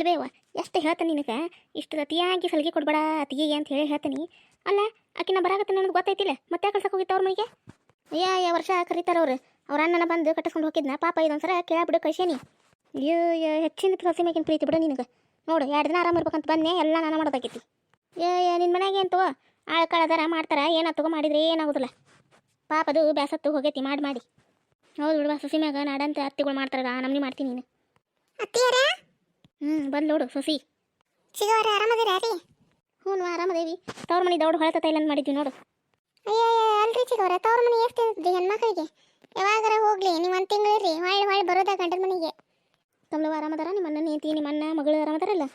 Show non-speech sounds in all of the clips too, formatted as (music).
ಅಲ್ವೇವ ಎಷ್ಟು ಹೇಳ್ತಾನೆ ನಿನಗೆ? ಇಷ್ಟು ಅತಿಯಾಗಿ ಸಲಿಗೆ ಕೊಡಬೇಡ ಅತಿಗೆ ಅಂತ ಹೇಳಿ ಹೇಳ್ತೀನಿ. ಅಲ್ಲ, ಆಕಿನ ಬರಾಗತ್ತೆ ನನಗೆ ಗೊತ್ತೈತಿಲ್ಲ ಮತ್ತೆ ಕಳ್ಸಕ್ಕೆ ಹೋಗಿತ್ತು ಅವ್ರ ಮನೆಗೆ ಅಯ್ಯ ಯಾವ ವರ್ಷ ಕರೀತಾರ ಅವ್ರು. ಅವ್ರ ಅಣ್ಣನ ಬಂದು ಕಟ್ಟಿಸ್ಕೊಂಡು ಹೋಗಿದ್ನ. ಪಾಪ ಇದೊಂದ್ಸರ ಕೇಳಬಿಡು ಕಳ್ಸೇನಿ. ಅಯ್ಯೋ ಹೆಚ್ಚಿನ ಸೊಸೆ ಮೇಗಿನ ಪ್ರೀತಿ ಬಿಡು ನಿನಗೆ. ನೋಡು, ಎರಡು ದಿನ ಆರಾಮ ಇರ್ಬೇಕಂತ ಬಂದೆ ಎಲ್ಲ ನಾನು ಮಾಡೋದಾಗೈತಿ. ಏ ನಿನ್ನ ಮನೆಗೆ ಏನು ತಗೋ? ಆಳ ಕಾಳದಾರ ಮಾಡ್ತಾರ. ಏನ ತಗೋ ಮಾಡಿದ್ರೆ ಏನಾಗೋದಿಲ್ಲ. ಪಾಪ ಅದು ಬ್ಯಾಸತ್ತು ಹೋಗೈತಿ, ಮಾಡಿ ಮಾಡಿ. ಹೌದು ಬಿಡುವ ಸಸಿ ಮ್ಯಾಗ ನಾಡಂತ ಅತ್ತಿಗಳು ಮಾಡ್ತಾರ ನಮ್ನಿ ಮಾಡ್ತೀನಿ ನೀನು. ಹ್ಞೂ ಬಂದು ನೋಡು ಸೊಸಿ. ಸಿಗೋರ ಆರಾಮದಿರ ರೀ? ಹ್ಞೂ ಆರಾಮದೇವಿ. ತವ್ರ ಮನೆ ದೌಡ್ ಹೊಳತ ತೈಲಂದ್ ಮಾಡಿದ್ವಿ ನೋಡು. ಅಯ್ಯೋ ಅಲ್ರಿ ಚಿಗೋರ ತವ್ರ ಮನೆ ಎಷ್ಟು ತಿಂದ್ರಿ ಹೆಣ್ಮಕ್ಳಿಗೆ? ಯಾವಾಗಾರ ಹೋಗ್ಲಿ ನೀವು ಒಂದು ತಿಂಗಳು ಇರ್ರಿ ಹೊಳ್ಳಿ ಹೊಳ್ಳಿ ಬರೋದ ಗಂಡನ ಮನೆಗೆ. ಕಮಲವ ಆರಾಮದಾರ? ನಿಮ್ಮ ಅಣ್ಣ ನೀತಿ ನಿಮ್ಮ ಅಣ್ಣ ಮಗಳು ಆರಾಮದಾರಲ್ಲ?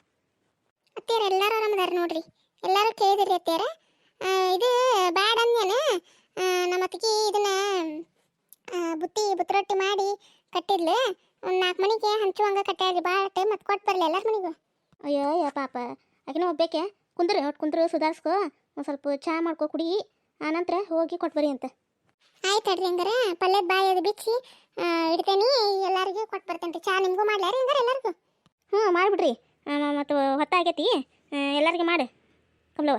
ಅತ್ತೇರ ಎಲ್ಲರೂ ಆರಾಮದಾರ ನೋಡ್ರಿ. ಎಲ್ಲರೂ ಕೇಳಿದಿರಿ ಅತ್ತೇರ ಇದು ಬ್ಯಾಡ ಅಂದ್ಯಾನ? ನಮ್ಮ ಅತ್ತಿಗೆ ಇದನ್ನ ಬುತ್ತಿ ಬುತ್ತರೊಟ್ಟಿ ಮಾಡಿ ಕಟ್ಟಿದ್ಲು. ಒಂದು ನಾಲ್ಕು ಮಣಿಗೆ ಹಂಚುವಂಗ ಕಟ್ಟಾರಿ ಭಾಳ ಟೈಮ್ ಮತ್ತೆ ಕೊಟ್ಟು ಬರಲಿ ಎಲ್ಲರ ಮನೆಗೂ. ಅಯ್ಯೋ ಯಾ ಪಾಪ. ಆಕಿನೂ ಒಬ್ಬೇಕೆ. ಕುಂದ್ರೆ ಒಟ್ಟು ಕುಂದ್ರೆ ಸುಧಾರಿಸ್ಕೊ. ಒಂದು ಸ್ವಲ್ಪ ಚಹಾ ಮಾಡ್ಕೊ ಕುಡಿ. ಆನಂತರ ಹೋಗಿ ಕೊಟ್ಟು ಬರಿ ಅಂತ. ಆಯ್ತು ಅಡ್ರಿ ಹಂಗಾರ. ಪಲ್ಯದ ಬಾಯಿ ಅದು ಬಿಚ್ಚಿ ಇಡ್ತೇನೆ. ಎಲ್ಲರಿಗೂ ಕೊಟ್ಟು ಬರ್ತೇನೆ ರೀ. ಚಾ ನಿಮಗೂ ಮಾಡ್ಲಾರಿ ಹಂಗಾರ ಎಲ್ಲರಿಗೂ? ಹ್ಞೂ ಮಾಡಿಬಿಡ್ರಿ. ಮತ್ತು ಹೊತ್ತಾಗೈತಿ ಎಲ್ಲರಿಗೆ ಮಾಡು. ಕಮಲವ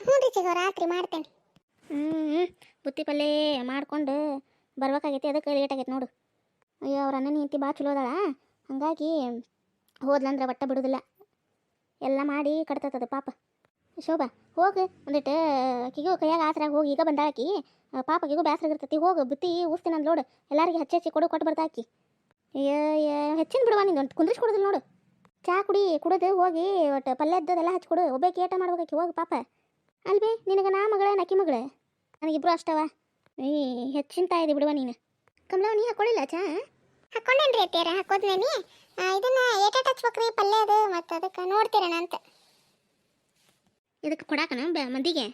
ಹ್ಞೂ ರೀ ಚಿಗೋ ರಾತ್ರಿ ಮಾಡ್ತೇನೆ ಹ್ಞೂ ಬುತ್ತಿ ಪಲ್ಯ ಮಾಡ್ಕೊಂಡು ಬರ್ಬೇಕಾಗೈತಿ. ಅದಕ್ಕೆ ಲೇಟ್ ಆಗೈತೆ ನೋಡು. ಅಯ್ಯೋ, ಅವ್ರ ಅಣ್ಣನ ಹೆಂಡತಿ ಭಾಳ ಚಲೋ ಅದಾಳ. ಹಂಗಾಗಿ ಹೋದ್ಲಂದ್ರೆ ಬಟ್ಟ ಬಿಡೋದಿಲ್ಲ. ಎಲ್ಲ ಮಾಡಿ ಕಟ್ತದ ಪಾಪ. ಶೋಭಾ, ಹೋಗು. ಒಂದಿಟ್ಟು ಆಕಿಗೂ ಕೈಯಾಗ ಆಸರಾಗ ಹೋಗಿ. ಈಗ ಬಂದಾಕಿ ಪಾಪಗಿಗೂ ಬೇಸರಾಗಿರ್ತೈತಿ ಹೋಗು, ಬುತ್ತಿ ಊಸ್ತೀನಿ ನೋಡು. ಎಲ್ಲರಿಗೆ ಹಚ್ಚಿ ಹಚ್ಚಿ ಕೊಡು, ಕೊಟ್ಟು ಬರ್ತಾಕಿ ಹೆಚ್ಚಿನ ಬಿಡುವ ನಿಂದು ಒಂದು ಕುಂದ್ರಿಸಿ ಕೊಡೋದಿಲ್ಲ ನೋಡು. ಚಾ ಕುಡಿ, ಕುಡಿದು ಹೋಗಿ ಒಟ್ಟು ಹಚ್ಚಿ ಕೊಡು. ಒಬ್ಬೇ ಕೇಟ ಮಾಡ್ಬೇಕಾಕಿ ಹೋಗು ಪಾಪ. ಅಲ್ವೇ, ನಿನಗೆ ನಾ ಮಗಳೇ ನಕ್ಕಿ ಮಗಳೇ? ನನಗಿಬ್ರು ಅಷ್ಟವ. ಈ ಹೆಚ್ಚಿನ ತಾಯಿದೆ ಬಿಡುವ ನೀನು. ಕಮಲವ ನೀ ಹಾಕೊಳ್ಳಿಲ್ಲ ಚಾ? ಹಾಕೊಂಡೇನ್ರಿ ಅತ್ತಿಯರ ಹಾಕೋದ್ನೇನಿ ಆ, ಇದನ್ನ ಏಟೇಟ್ ಹಚ್ಬೇಕ್ರಿ ಪಲ್ಯ ಅದು ಮತ್ತು ಅದಕ್ಕೆ ನೋಡ್ತೀರಣ ಅಂತ. ಇದಕ್ಕೆ ಕೊಡಾಕನ ಬ- ಮಂದಿಗೆ?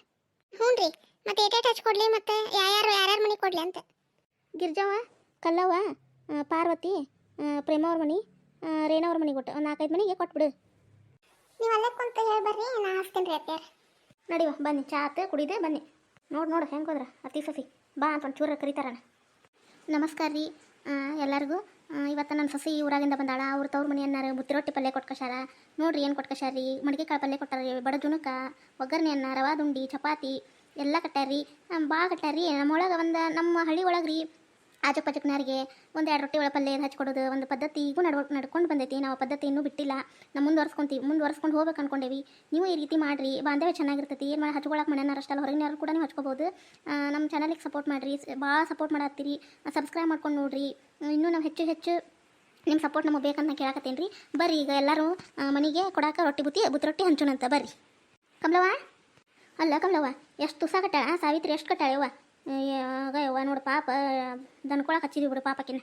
ಹ್ಞೂ ರೀ ಮತ್ತೆ ಏಟೇಟ್ ಹಚ್ಕೊಡ್ಲಿ ಮತ್ತೆ ಯಾರ್ಯಾರು ಯಾರ್ಯಾರ ಮನೆ ಕೊಡ್ಲಿ ಅಂತ. ಗಿರ್ಜವ್ವ ಕಲ್ಲವ್ವ ಆ, ಪಾರ್ವತಿ ಆ, ಪ್ರೇಮವ್ರ ಮನೆ ರೇಣವ್ರ ಮನೆ ಕೊಟ್ಟು ಒಂದು ನಾಲ್ಕೈದು ಮನೆಗೆ ಕೊಟ್ಬಿಡು. ನೀವು ಅಲ್ಲೇ ಕುಂತ ಹೇಳಿ ಬರ್ರಿ ನಾ ಹಚ್ತೇನೆ ರೀ ಅತ್ತಿಯರ. ನಡಿವ ಬನ್ನಿ ಚಾ ಆತು ಕುಡಿದೆ ಬನ್ನಿ. ನೋಡು ನೋಡು ಹೆಂಗೆ ಹೋದ್ರ ಅತಿ ಸಸಿ ಬಾ ಅಂತ ಒಂದು ಚೂರ ಕರೀತಾರಣ. ನಮಸ್ಕಾರ ರೀ. ಎಲ್ಲರಿಗೂ? ಇವತ್ತು ನನ್ನ ಸಸಿ ಊರಾಗಿಂದ ಬಂದಾಳ. ಅವ್ರ ತವ್ರ ಮನೆ ಅನ್ನಾರ ಬುತ್ತಿ ರೊಟ್ಟಿ ಪಲ್ಯ ಕೊಟ್ಕಶಾರ ನೋಡ್ರಿ ಏನು ಕೊಟ್ಕಶಾರ ರೀ. ಮಡಿಕೆ ಕಾಳು ಪಲ್ಯ ಕೊಟ್ಟಾರ ರೀ, ಬಡ ಜುಣಕ, ಒಗ್ಗರಣೆ ಅನ್ನ ಚಪಾತಿ, ಎಲ್ಲ ಕಟ್ಟಾರ ರೀ. ಭಾಳ ರೀ. ನಮ್ಮೊಳಗೆ ಒಂದು ನಮ್ಮ ಹಳ್ಳಿ ಒಳಗೆ ರೀ ಆಜು ಪಜಕ್ನಾರಿಗೆ ಒಂದು ಎರಡು ರೊಟ್ಟಿ ಒಳ ಪಲ್ಯ ಹಚ್ಕೊಡೋದು ಒಂದು ಪದ್ಧತಿ ನಡ್ವ ನಡ್ಕೊಂಡು ಬಂದೈತಿ. ನಾವು ಪದ್ಧತಿ ಇನ್ನೂ ಬಿಟ್ಟಿಲ್ಲ. ನಾವು ಮುಂದುವರ್ಸ್ಕೊಂತೀವಿ ಮುಂದುವರ್ಸ್ಕೊಂಡು ಹೋಗ್ಬೇಕು ಅನ್ಕೊಂಡೇವಿ. ನೀವು ಈ ರೀತಿ ಮಾಡಿರಿ. ಬಾಂಧವ್ಯ ಚೆನ್ನಾಗಿರ್ತೈತಿ. ಏನು ಮಾಡಿ ಹಚ್ಕೊಳಕ್ಕೆ ಮನೆಯವ್ರು ಅಷ್ಟಲ್ಲ ಹೊರಗಿನವ್ರು ಕೂಡ ನೀವು ಹಚ್ಕೋಬೋದು. ನಮ್ಮ ಚಾನಲಿಗೆ ಸಪೋರ್ಟ್ ಮಾಡಿರಿ. ಭಾಳ ಸಪೋರ್ಟ್ ಮಾಡತ್ತೀರಿ. ಸಬ್ಸ್ಕ್ರೈಬ್ ಮಾಡ್ಕೊಂಡು ನೋಡ್ರಿ. ಇನ್ನೂ ನಾವು ಹೆಚ್ಚು ಹೆಚ್ಚು ನಿಮ್ಮ ಸಪೋರ್ಟ್ ನಮಗೆ ಬೇಕಂತ ಕೇಳಕತ್ತೇನೆ ರೀ ಬರ್ರಿ ಈಗ ಎಲ್ಲರೂ ಮನೆಗೆ ಕೊಡಾಕ ರೊಟ್ಟಿ ಬುತ್ತಿ ಬುತ್ತಿ ರೊಟ್ಟಿ ಹಂಚೋಣಂತ ಬರ್ರಿ. ಕಮಲವ್ವ? ಅಲ್ಲ ಕಮಲವ್ವ, ಎಷ್ಟು ತುಸ ಕಟ್ಟಾಳ? ಸಾವಿತ್ರಿ, ಎಷ್ಟು ಕಟ್ಟಾಳವ್ವ? ಆಗ ಯವ್ವ ನೋಡು ಪಾಪ ದನ್ಕೊಳಕ್ಕೆ ಹಚ್ಚಿದ್ವಿ ಬಿಡು ಪಾಪಕಿನ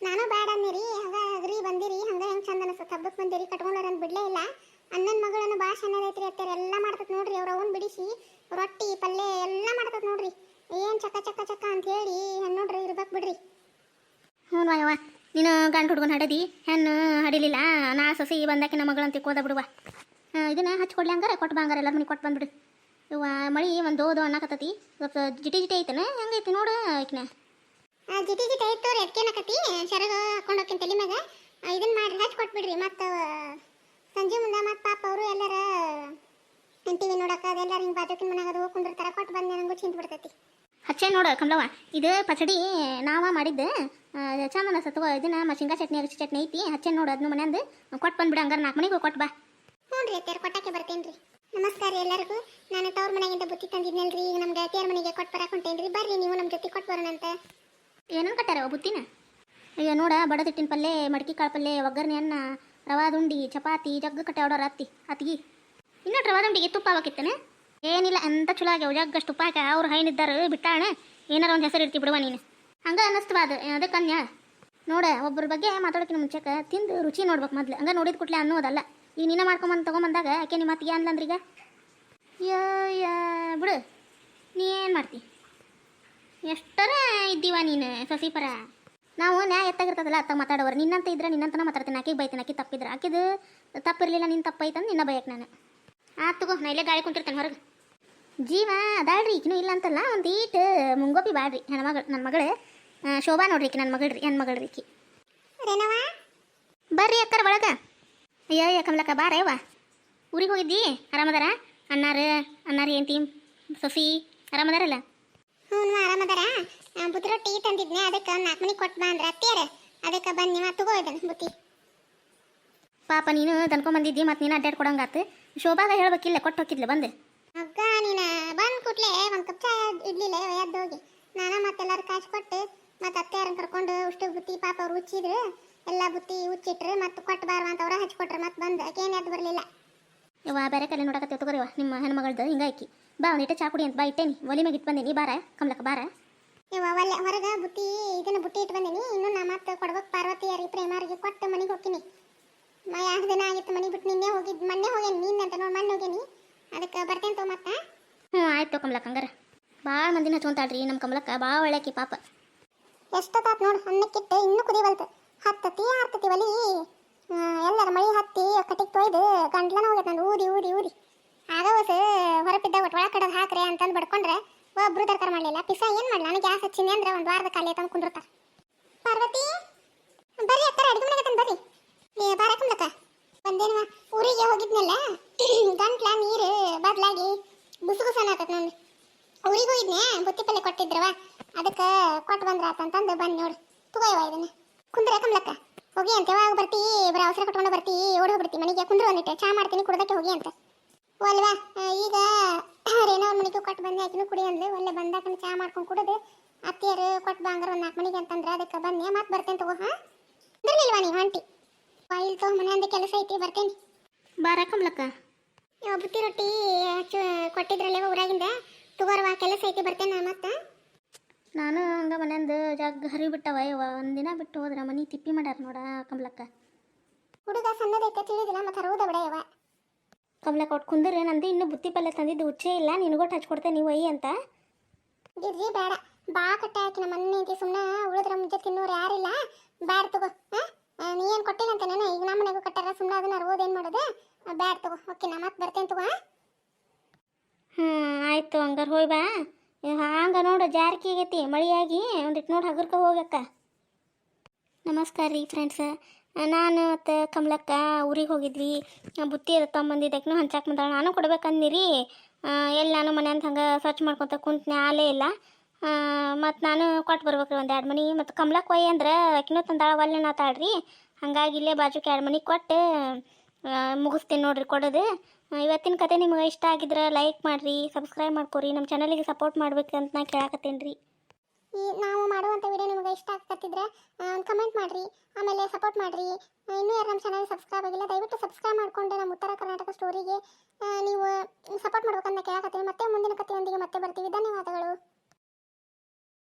ನಾನು ಬ್ಯಾಡ ಅನ್ನಿರಿ ಹಂಗ ಅಗ್ರಿ ಬಂದಿರಿ ಹಂಗ ಹೆಂಗ್ ಚಂದ ಅನಸತ್ ಹಬ್ಬಕ್ಕೆ ಬಂದಿರಿ ಕಟ್ಕೊಂಡಾರ ಅಂತ ಬಿಡ್ಲೇ ಇಲ್ಲ. ಅಣ್ಣನ ಮಗಳನ್ನು ಭಾಳ ಚೆನ್ನಾಗೈತ್ರಿ ಅತ್ತಾರ ಎಲ್ಲ ಮಾಡ್ತತ್ ನೋಡ್ರಿ ಅವ್ರ ಅವನ್ ಬಿಡಿಸಿ ರೊಟ್ಟಿ ಪಲ್ಯ ಎಲ್ಲ ಮಾಡ್ತತ್ ನೋಡ್ರಿ. ಏನ್ ಚಕ್ಕ ಚಕ್ಕ ಚಕ್ಕ ಅಂತ ಹೇಳಿ ಹೆಣ್ಣು ನೋಡ್ರಿ ಇರ್ಬೇಕು ಬಿಡ್ರಿ. ಹ್ಞೂ ಯವ್ವ ನೀನು ಗಂಡು ಹುಡ್ಗನ ಹಡದಿ ಹೆಣ್ಣು ಹಡಿಲಿಲ್ಲ ನಾ ಸಸಿ ಬಂದಾಕಿನ ನಮ್ಮ ಮಗಳಂತ ಕೋದ ಬಿಡುವ ಇದನ್ನ ಹಚ್ಕೊಡ್ಲಿ ಹಂಗಾರೆ ಕೊಟ್ಟು ಬಂಗಾರ ಎಲ್ಲ ಎಲ್ಲರ ಮನೆ ಕೊಟ್ಟು ಬಂದ್ಬಿಡು. ಇವ ಮಳಿ ಒಂದು ದೋದು ಅನ್ನಕತ್ತತಿ. ಸ್ವಲ್ಪ ಜಿಟಿ ಜಿಟಿ ಐತನ? ಹೆಂಗೈತಿ ನೋಡು ಆಕಿನ? ಜಿಟಿ ಜಿಟಿ ಐತ್ ತೋರಿ ಅದಕ್ಕೇನಕತಿ ಸರಗ ಹಾಕೊಂಡು ಹೋಗ್ತೀನಿ ತಲೆ ಮ್ಯಾಗ. ಇದನ್ನ ಮಾಡಿ ಹಚ್ಚಿ ಕೊಟ್ಬಿಡ್ರಿ. ಮತ್ತು ಸಂಜೆ ಮುಂದೆ ಮತ್ತು ಪಾಪ ಅವರು ಎಲ್ಲರ ಟಿವಿ ನೋಡಕ್ಕೆ ಅದೆಲ್ಲರ ಹಿಂಗೆ ಬಾಜುಕಿನ ಮನ್ಯಾಗ ಅದು ಕುಂದಿರ್ತಾರ. ಕೊಟ್ಟು ಬಂದೆ ನಂಗೂ ಚಿಂತ ಬಿಡ್ತೈತಿ. ಹಚ್ಚೆ ನೋಡು ಕಮಲವ್ವ ಇದು ಪಚಡಿ ನಾವ ಮಾಡಿದ್ದು. ಚಂದನ ಚಂದ ಅನಸತ್ವ ಇದನ್ನ ಮ ಶೇಂಗಾ ಚಟ್ನಿ ಅಗಸಿ ಚಟ್ನಿ ಐತಿ. ಹಚ್ಚೆ ನೋಡು ಅದನ್ನ ಮನೆಯಂದು. ಕೊಟ್ಟು ಬಂದ್ಬಿಡು ಹಂಗಾರೆ ನಾಲ್ಕು ಮನೆಗೆ ಕೊಟ್ಟು ಬಾ. ಹ್ಞೂ ರೀ ಕೊಟ್ಟಕ್ಕೆ ಬರ್ತೇನೆ ರೀ ನಮಸ್ಕಾರ ರೀ ಎಲ್ಲರಿಗೂ. ತವ್ರ ಮನೆಗಿಂದ ಬುತ್ತಿ ತಂದಿದ್ನಲ್ರಿ. ಈಗ ನಮ್ಮ ಗೆಳತಿಯರ ಮನೆಗೆ ಕೊಟ್ಟು ಬರಕ್ಕೆ ಹೊಂಟೇನ್ರಿ ಬರ್ರಿ ನೀವು ನಮ್ಮ ಜೊತೆ ಕೊಟ್ಟು ಬರೋಣ ಅಂತ ಏನೇನು ಕಟ್ಟಾರ ಬುತ್ತಿನ? ಅಯ್ಯೋ ನೋಡ, ಬಡದಿಟ್ಟಿನ ಪಲ್ಲೆ, ಮಡಕಿ ಕಾಳು ಪಲ್ಲೆ, ಒಗ್ಗರಣೆ ಅನ್ನ ರವಾ ದುಂಡಿ ಚಪಾತಿ, ಜಗ್ಗ ಕಟ್ಟೆ ಆಡೋರು ಅತ್ತಿ ಅತ್ತಿಗಿ ರವಾ ದುಂಡಿಗೆ ತುಪ್ಪ ಹಾಕಿತ್ತೇನೆ? ಏನಿಲ್ಲ ಅಂತ ಚಲೋ ಆಗ್ಯಾವ, ಜಗ್ಗಷ್ಟು ತುಪ್ಪ ಹಾಕ ಅವ್ರು ಹೈನಿದ್ದಾರೆ ಬಿಟ್ಟಾಣ ಏನಾರ ಒಂದು ಹೆಸರು ಇರ್ತಿ ಬಿಡುವ ನೀನು. ಹಂಗ ಅನ್ನಿಸ್ತವ ಅದು ಅನ್ಯ ನೋಡ, ಒಬ್ಬರ ಬಗ್ಗೆ ಮಾತಾಡೋಕಿನ ಮುಂಚೆಕ ತಿಂದು ರುಚಿ ನೋಡ್ಬೇಕು ಮೊದ್ಲು. ಹಂಗ ನೋಡಿದ ಕೂಡಲೇ ಅನ್ನೋದಲ್ಲ. ಈಗ ನೀನ ಮಾಡ್ಕೊಂಬಂದು ತೊಗೊಂಬಂದಾಗ ಆಕೆ ನಿಮ್ಮ ಅತ್ತಿಗೆ ಅನ್ಲಂದ್ರೀಗ? ಯಾ ಯಾ ಬಿಡು. ನೀ ಏನು ಮಾಡ್ತಿ? ಎಷ್ಟರ ಇದ್ದೀವ ನೀನು ಸಸಿಪರ ನಾವು ನ್ಯಾಯ ಎತ್ತಾಗಿರ್ತದಲ್ಲ ಅತ್ತ ಮಾತಾಡೋರು. ನಿನ್ನಂತ ಇದ್ರೆ ನಿನ್ನಂತನ ಮಾತಾಡ್ತೀನಿ. ಆಕಿಗೆ ಬೈತೀನಿ ಆಕಿ ತಪ್ಪಿದ್ರೆ. ಆಕಿದು ತಪ್ಪಿರಲಿಲ್ಲ ನಿನ್ನ ತಪ್ಪೈತಂದು ನಿನ್ನ ಬಯಕ್ ನಾನು. ಆತುಗೋ ತಗೋ ನಾ ಇಲ್ಲೇ ಗಾಳಿ ಕುಂತಿರ್ತೇನೆ ಹೊರಗೆ. ಜೀವ ಅದಾಳ್ರಿ ಈಕಿನೂ ಇಲ್ಲ ಅಂತಲ್ಲ ಒಂದು ಈಟ್ ಮುಂಗೋಪಿ ಬಾಡ್ರಿ ಮಗಳು ನನ್ನ ಮಗಳು ಆ, ಶೋಭಾ ನೋಡ್ರಿ ಈಕಿ ನನ್ನ ಮಗಳ್ರಿ ನನ್ನ ಮಗಳ್ರಿ ಈಕಿ. ಬರ್ರಿ ಅಕ್ಕರ ಒಳಗೆ. ಅಯ್ಯ ಅಯ್ಯೋ ಕಮಲಕ್ಕ ಬಾರ ಯವ್ವ ಊರಿಗೆ ಹೋಗಿದ್ದಿ? ಆರಾಮದಾರ? ಅಣ್ಣಾರ ಅಣ್ಣಾರ ಏನು ಟೀಮ್ ಸೊಸಿ ಆರಾಮದಾರಲ್ಲ? ಹ್ಞೂ ಆರಾಮದಾರ? ಬುತ್ತಿ ರೊಟ್ಟಿ ತಂದಿದ್ನೆ ಅದಕ್ಕೆ ನಾಲ್ಕು ಮನೆ ಕೊಟ್ಟು ಬಾ ಅಂದ್ರೆ ಅತ್ತಿಯರ. ಅದಕ್ಕೆ ಬನ್ನಿ ಮತ್ತು ತಗೋ ಇದನ್ನು ಬುತ್ತಿ. ಪಾಪ ನೀನು ದನ್ಕೊಂಬಂದಿದ್ದಿ ಮತ್ತು ನೀನು ಅಡ್ಡಾಡ್ ಕೊಡಂಗಾತು ಶೋಭಾಗ ಹೇಳ್ಬೇಕಿಲ್ಲ ಕೊಟ್ಟು ಹೋಗಿದ್ಲ ಬಂದು. ಅಗ್ಗ ನೀನು ಬಂದು ಕೂಡ್ಲೆ ಒಂದು ಕಪ್ ಚಾ ಇಡ್ಲಿಲ್ಲ ಎದ್ದು ಹೋಗಿ. ನಾನು ಮತ್ತೆಲ್ಲರೂ ಕಾಸು ಕೊಟ್ಟು ಮತ್ತೆ ಅತ್ತೆಯರನ್ನ ಕರ್ಕೊಂಡು ಉಷ್ಟು ಬುತ್ತಿ ಪಾಪ ಅವ್ರು ಉಚ್ಚಿದ್ರು ಎಲ್ಲ ಬುತ್ತಿ ಉಚ್ಚಿಟ್ರು ಮತ್ತೆ ಕೊಟ್ಟು ಬಾರ ಅಂತ ಅವ್ರ ಹಚ್ಕೊಟ್ರು ಮತ್ತೆ ಬಂದು. ಆಕೇನು ಎದ್ದು ಬರಲಿಲ್ಲ. ಯವ್ವ ಬೇರೆ ಕಲೆ ನೋಡಕತ್ತೆ ತಗೋರಿವ ನಿಮ್ಮ ಹೆಣ್ಮಗಳ್ದು. ಹಿಂಗಾಕಿ ಬಾ ಒಂದಿಟ ಚಾ ಕುಡಿ ಅಂತ. ಬಾ ಇಟ್ಟೇನಿ ಒಲಿ ಮ್ಯಾಗ ಇಟ್ಟು ಬಂದೀನಿ ಬಾರ ಕಮಲಕ್ಕ ಬಾರ. ಇವ ಒಲ್ಲೆ ಹೊರಗೆ ಬುತ್ತಿ ಇದನ್ನ ಬುಟ್ಟಿ ಇಟ್ಟು ಬಂದೀನಿ ಇನ್ನು ನಾ ಮತ್ತೆ ಕೊಡ್ಬೇಕು ಪಾರ್ವತಿಯರಿಗೆ ಪ್ರೇಮಾರಿಗೆ ಕೊಟ್ಟು ಮನೆಗೆ ಹೋಗ್ತೀನಿ. ಮ ಎರಡು ದಿನ ಆಗಿತ್ತು ಮನೆಗೆ ಬಿಟ್ಟು ನಿನ್ನೆ ಹೋಗಿದ್ದು ಮೊನ್ನೆ ಹೋಗೇನಿ ನಿನ್ನೆ ಅಂತ ನೋಡಿ ಮೊನ್ನೆ ಹೋಗೇನಿ ಅದಕ್ಕೆ ಬರ್ತೇನೆ ತೋ ಮತ್ತೆ. ಹ್ಞೂ ಆಯ್ತು ಕಮಲಕ್ಕ ಹಂಗಾರ. ಭಾಳ ಮಂದಿನ ಹಚ್ಕೊಂತಾಳ್ರಿ ನಮ್ಮ ಕಮಲಕ್ಕ. ಭಾಳ ಒಳ್ಳೆಕಿ ಪಾಪ. ಎಷ್ಟೊತ್ತಾತ್ ನೋಡು ಅನ್ನಕ್ಕಿಟ್ಟು ಇನ್ನೂ ಕುದಿವಲ್ತು ಹತ್ತತಿ ಹತ್ತತಿ ಒಲಿ. ಎಲ್ಲರ ಮಳಿ ಹತ್ತಿ ಕಟ್ಟಿಗೆ ತೊಯ್ದು ಗಂಟ್ಲನ ಹೋಗೈತೆ ನಂದು ಊದಿ ಊದಿ ಊದಿ ಆಗ ಹೊಸ ಹೊರಪಿದ್ದ ಒಟ್ಟು ಒಳಗೆ ಕಡದು ಹಾಕ್ರೆ ಅಂತಂದು ಬಡ್ಕೊಂಡ್ರೆ ಒಬ್ರು ತರ್ಕಾರ ಮಾಡಲಿಲ್ಲ. ಪಿಸ ಏನು ಮಾಡ್ಲಿ? ನಾನು ಗ್ಯಾಸ್ ಹಚ್ಚಿನಿ ಅಂದ್ರೆ ಒಂದು ವಾರದ ಖಾಲಿ ತಂದು ಕುಂದಿರ್ತಾರೆ ಪಾರ್ವತಿ, ಬರ್ರಿ ಅತ್ತಾರ ಅಡುಗೆ ಮನೆಗೆ ತಂದು ಬರ್ರಿ. ಬಾರ ಬಾರಕಂಬ್ಲಕ್ಕ ಬಂದೇನವ? ಊರಿಗೆ ಹೋಗಿದ್ನಲ್ಲ? (clears throat) ಗಂಟ್ಲ, ನೀರು ಬದಲಾಗಿ ಬುಸು ಬುಸನ ಆತತ್ ನೋಡಿ ಊರಿಗೆ ಹೋಗಿದ್ನೆ, ಬುತ್ತಿ ಪಲ್ಲೆ ಕೊಟ್ಟಿದ್ರವ. ಅದಕ್ಕೆ ಕೊಟ್ಟು ಬಂದ್ರ ಅಂತಂದು ಬನ್ನಿ ನೋಡಿ ತಗೋಯವ ಇದನ್ನ. ಕುಂದ್ರ ಕಮ್ಲಕ್ಕ ಹೋಗಿ ಅಂತ. ಯಾವಾಗ ಬರ್ತೀ? ಇಬ್ಬರ ಅವಸರ ಕಟ್ಕೊಂಡು ಬರ್ತೀ. ಓಡಿ ಹೋಗ್ಬಿಡ್ತಿ ಮನೆಗೆ. ಕುಂದ್ರು ಒಂದಿಟ್ಟು. ಚಾ ಮಾಡ್ತೀನಿ ಕುಡ್ದಕ್ಕೆ ಹೋಗಿ ಅಂತ. ಓಲ್ವಾ ಅಲ್ವಾ? ಈಗ ರೇಣೋ ಅವ್ರ ಮನೆಗೂ ಕೊಟ್ಟು ಬಂದೆ. ಆಕಿನೂ ಕುಡಿ ಅಂದ್ಲು. ಒಳ್ಳೆ ಬಂದಾಕನ ಚಾ ಮಾಡ್ಕೊಂಡು ಕುಡಿದು ಅತ್ತಿಯರು ಕೊಟ್ಟು ಬಂಗಾರ ಒಂದು ನಾಲ್ಕು ಮನೆಗೆ ಅಂತಂದ್ರೆ ಅದಕ್ಕೆ ಬಂದೆ ಮತ್ತೆ ಬರ್ತೇನೆ ತಗೋ ಹಾಂ? ಬರ್ಲಿಲ್ವಾ ನೀವು ಆಂಟಿ? ಇಲ್ಲಿ ತಗೋ ಮನೆ ಅಂದ ಕೆಲಸ ಐತಿ ಬರ್ತೇನೆ. ಬಾರ ಕಮಲಕ್ಕ ಇವಾಗ ಬುತ್ತಿ ರೊಟ್ಟಿ ಕೊಟ್ಟಿದ್ರಲ್ಲ ಊರಾಗಿಂದ. ತಗೋರ್ವಾ ಕೆಲಸ ಐತಿ ಬರ್ತೇನೆ ಮತ್ತೆ? ನಾನು ಮನೆಯಿಂದ ಜಗ್ ಹರಿ ಬಿಟ್ಟವ ಯವ್ವ. ಒಂದಿನ ಬಿಟ್ಟು ಹೋದ್ರ ಮನಿ ತಿಪ್ಪಿ ಮಾಡ್ಯಾರ ನೋಡ ಕಮಲಕ್ಕ ಹುಡುಗ ಸಣ್ಣದೈತೆ ತಿಳಿದಿಲ್ಲ ಮತ್ತೆ ಹರವುದ ಬಿಡಯವ ಕಮಲಕ್ಕ ಒಟ್ಟು ಕುಂದ್ರೆ ನಂದು ಇನ್ನೂ ಬುತ್ತಿ ಪಲ್ಯ ತಂದಿದ್ದು ಉಚ್ಚೆ ಇಲ್ಲ ನಿನಗೊಟ್ಟು ಹಚ್ಕೊಡ್ತೆ ನೀವು ಒಯ್ಯಿ ಅಂತ. ಗಿರ್ಜಿ ಬೇಡ ಬಾ ಕಟ್ಟ ಹಾಕಿ ನಮ್ಮ ಮನೆ ಐತಿ ಸುಮ್ಮನೆ ಉಳಿದ್ರ ಮುಂಚೆ ತಿನ್ನೋರು ಯಾರಿಲ್ಲ ಬ್ಯಾಡ ತಗೋ ನೀ ಏನು ಕೊಟ್ಟಿಲ್ಲ ಅಂತ ನಾನು ಈಗ ನಮ್ಮ ಮನೆಗೂ ಕಟ್ಟಾರ ಸುಮ್ಮನೆ ಅದನ್ನ ಅರ್ಬೋದು ಏನು ಮಾಡೋದು? ಬ್ಯಾಡ ತಗೋ ಓಕೆ ನಾ ಮತ್ತೆ ಬರ್ತೇನೆ ತಗೋ? ಹ್ಞೂ ಆಯ್ತು ಹಂಗಾರೆ ಹೋಯ್ ಬಾ. ಹಂಗ ನೋಡು, ಜಾರಕಿ ಆಗೈತಿ, ಮಳೆಯಾಗಿ ಒಂದಿಟ್ಟು ನೋಡಿ ಹಗುರ್ಕ ಹೋಗಕ್ಕ ನಮಸ್ಕಾರ ರೀ ಫ್ರೆಂಡ್ಸ್ ನಾನು ಮತ್ತು ಕಮಲಕ್ಕ ಊರಿಗೆ ಹೋಗಿದ್ವಿ. ಬುತ್ತಿ ಅದ ತೊಗೊಂಬಂದಿದ್ದಕ್ಕೂ ಹಂಚಾಕ್ ಬಂದಾಳ. ನಾನು ಕೊಡ್ಬೇಕಂದಿರಿ ಎಲ್ಲಿ ನಾನು ಮನೆಯಿಂದ ಹಂಗೆ ಸ್ವಚ್ಛ ಮಾಡ್ಕೊತ ಕುಂತ್ನೆ ಆಲೇ ಇಲ್ಲ. ಮತ್ತು ನಾನು ಕೊಟ್ಟು ಬರ್ಬೇಕ್ರಿ ಒಂದು ಎರಡು ಮನೆ. ಮತ್ತು ಕಮಲಕ್ಕ ಒಯ್ಯ ಅಂದ್ರೆ ಅಕ್ಕಿನೂ ತಂದಾಳ, ಒಲ್ಲೆ ನಾತಾಳ್ರಿ. ಹಂಗಾಗಿ ಇಲ್ಲೇ ಬಾಜುಕ್ಕೆ ಎರಡು ಮನೆ ಕೊಟ್ಟು ಮುಗಿಸ್ತೀನಿ ನೋಡ್ರಿ, ಕೊಡೋದು. ಇವತ್ತಿನ ಕತೆ ನಿಮಗೆ ಇಷ್ಟ ಆಗಿದ್ರೆ ಲೈಕ್ ಮಾಡಿರಿ ಸಬ್ಸ್ಕ್ರೈಬ್ ಮಾಡ್ಕೊರಿ ನಮ್ಮ ಚಾನಲಿಗೆ ಸಪೋರ್ಟ್ ಮಾಡ್ಬೇಕಂತ ನಾ ಕೇಳಾಕತ್ತೇನೆ ರೀ. ಈ ನಾವು ಮಾಡುವಂಥ ವಿಡಿಯೋ ನಿಮಗೆ ಇಷ್ಟ ಆಗ್ತಿದ್ರೆ ಒಂದು ಕಮೆಂಟ್ ಮಾಡಿರಿ, ಆಮೇಲೆ ಸಪೋರ್ಟ್ ಮಾಡಿರಿ. ಇನ್ನೂ ಯಾರು ನಮ್ಮ ಚಾನಲ್ ಸಬ್ಸ್ಕ್ರೈಬ್ ಆಗಿಲ್ಲ, ದಯವಿಟ್ಟು ಸಬ್ಸ್ಕ್ರೈಬ್ ಮಾಡಿಕೊಂಡು ನಮ್ಮ ಉತ್ತರ ಕರ್ನಾಟಕ ಸ್ಟೋರಿಗೆ ನೀವು ಸಪೋರ್ಟ್ ಮಾಡ್ಬೇಕಂತ ಕೇಳಾಕತ್ತೀನಿ. ಮತ್ತೆ ಮುಂದಿನ ಕಥೆಯೊಂದಿಗೆ ಮತ್ತೆ ಬರ್ತೀವಿ. ಧನ್ಯವಾದಗಳು.